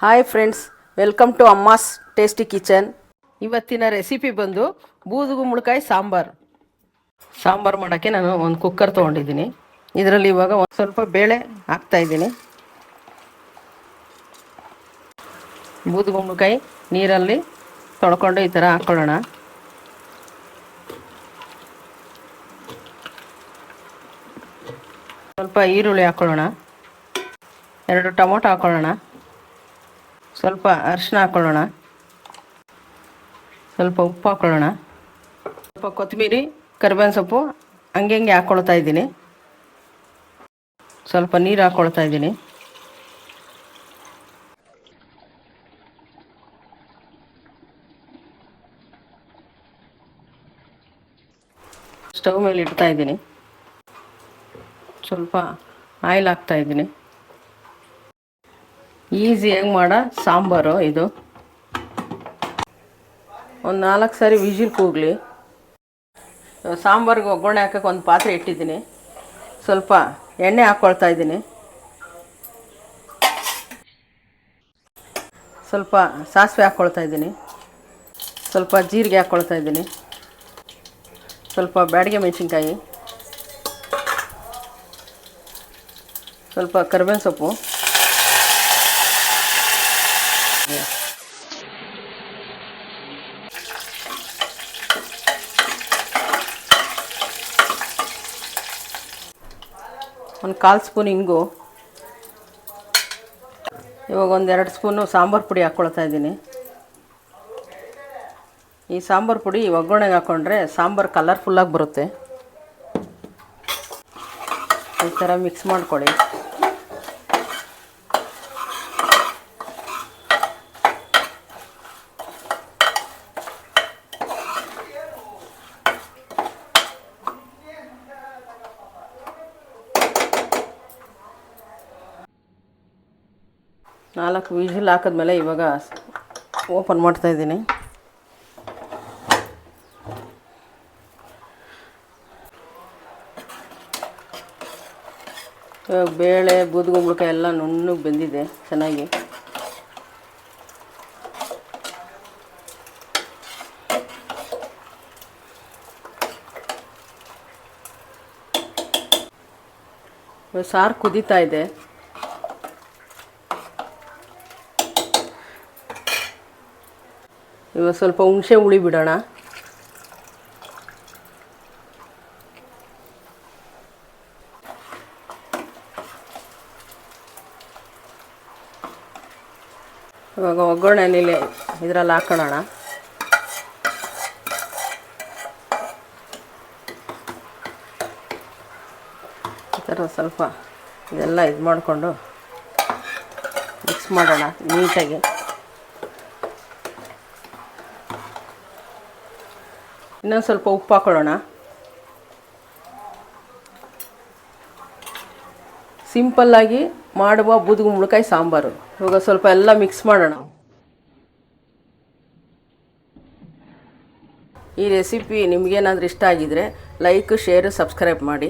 Hi friends welcome to Amma's tasty kitchen ಇವತ್ತಿನ recipe ಬಂದು ಬೂದುಗುಂಬಳಕಾಯಿ ಸಾಂಬಾರು. ಸಾಂಬಾರು ಮಾಡೋಕ್ಕೆ ನಾನು ಒಂದು ಕುಕ್ಕರ್ ತೊಗೊಂಡಿದ್ದೀನಿ. ಇದರಲ್ಲಿ ಇವಾಗ ಒಂದು ಸ್ವಲ್ಪ ಬೇಳೆ ಹಾಕ್ತಾಯಿದ್ದೀನಿ ಬೂದುಗುಂಬಳಕಾಯಿ ನೀರಲ್ಲಿ ತೊಳ್ಕೊಂಡು ಈ ಥರ ಹಾಕ್ಕೊಳ್ಳೋಣ ಸ್ವಲ್ಪ ಈರುಳ್ಳಿ ಹಾಕ್ಕೊಳ್ಳೋಣ ಎರಡು ಟೊಮೊಟೊ ಹಾಕ್ಕೊಳ್ಳೋಣ ಸ್ವಲ್ಪ ಅರಿಶಿನ ಹಾಕೊಳ್ಳೋಣ. ಸ್ವಲ್ಪ ಉಪ್ಪು ಹಾಕೊಳ್ಳೋಣ. ಸ್ವಲ್ಪ ಕೊತ್ತಂಬರಿ, ಕರಿಬೇವಿನ ಸೊಪ್ಪು, ಹಂಗೆ ಹಂಗೆ ಹಾಕ್ಕೊಳ್ತಾ ಇದ್ದೀನಿ. ಸ್ವಲ್ಪ ನೀರು ಹಾಕ್ಕೊಳ್ತಾ ಇದ್ದೀನಿ. ಸ್ಟವ್ ಮೇಲೆ ಇಡ್ತಾ ಇದ್ದೀನಿ. ಸ್ವಲ್ಪ ಆಯಿಲ್ ಹಾಕ್ತಾ ಇದ್ದೀನಿ. ಈಸಿಯಾಗಿ ಮಾಡೋ. ಸಾಂಬಾರು ಇದು. ಒಂದು ನಾಲ್ಕು ಸಾರಿ ವಿಜಿಲ್ ಕೂಗಲಿ. ಸಾಂಬಾರಿಗೆ ಒಗ್ಗರಣೆ ಹಾಕಕ್ಕೆ ಒಂದು ಪಾತ್ರೆ ಇಟ್ಟಿದ್ದೀನಿ. ಸ್ವಲ್ಪ ಎಣ್ಣೆ ಹಾಕ್ಕೊಳ್ತಾ ಇದ್ದೀನಿ. ಸ್ವಲ್ಪ ಸಾಸಿವೆ ಹಾಕ್ಕೊಳ್ತಾ ಇದ್ದೀನಿ. ಸ್ವಲ್ಪ ಜೀರಿಗೆ ಹಾಕ್ಕೊಳ್ತಾ ಇದ್ದೀನಿ. ಸ್ವಲ್ಪ ಬ್ಯಾಡಿಗೆ ಮೆಣಸಿನ್ಕಾಯಿ. ಸ್ವಲ್ಪ ಕರಿಬೇವಿನ ಸೊಪ್ಪು. ಒಂದು ಕಾಲು ಸ್ಪೂನ್ ಹಿಂಗು ಇವಾಗ ಒಂದೆರಡು ಸ್ಪೂನು ಸಾಂಬಾರು ಪುಡಿ ಹಾಕ್ಕೊಳ್ತಾ ಇದ್ದೀನಿ. ಈ ಸಾಂಬಾರು ಪುಡಿ ಒಗ್ಗರಣೆಗೆ ಹಾಕ್ಕೊಂಡ್ರೆ ಸಾಂಬಾರು ಕಲರ್ಫುಲ್ಲಾಗಿ ಬರುತ್ತೆ. ಈ ಥರ ಮಿಕ್ಸ್ ಮಾಡ್ಕೊಳ್ಳಿ. ನಾಲ್ಕು ವಿಜಿಲ್ ಹಾಕಿದ್ಮೇಲೆ ಇವಾಗ ಓಪನ್ ಮಾಡ್ತಾ ಇದ್ದೀನಿ. ಇವಾಗ ಬೇಳೆ ಬೂದುಗುಂಬಳಕಾಯಿ ಎಲ್ಲ ನುಣ್ಣಗೆ ಬೆಂದಿದೆ, ಚೆನ್ನಾಗಿ. ಸಾರು ಕುದೀತಾ ಇದೆ. ಇವಾಗ ಸ್ವಲ್ಪ ಹುಣಸೆ ಹುಳಿ ಬಿಡೋಣ. ಇವಾಗ ಒಗ್ಗರಣೆಯಲ್ಲಿ ಇದರಲ್ಲಿ ಹಾಕೊಳ್ಳೋಣ ಈ ಥರ ಸ್ವಲ್ಪ ಇದೆಲ್ಲ ಇದು ಮಾಡಿಕೊಂಡು ಮಿಕ್ಸ್ ಮಾಡೋಣ ನೀಟಾಗಿ. ಇನ್ನೊಂದು ಸ್ವಲ್ಪ ಉಪ್ಪು ಹಾಕೊಳ್ಳೋಣ. ಸಿಂಪಲ್ಲಾಗಿ ಮಾಡುವ ಬೂದುಗುಂಬಳಕಾಯಿ ಸಾಂಬಾರು. ಇವಾಗ ಸ್ವಲ್ಪ ಎಲ್ಲ ಮಿಕ್ಸ್ ಮಾಡೋಣ. ಈ ರೆಸಿಪಿ ನಿಮಗೇನಾದರೂ ಇಷ್ಟ ಆಗಿದರೆ ಲೈಕ್ ಶೇರು ಸಬ್ಸ್ಕ್ರೈಬ್ ಮಾಡಿ.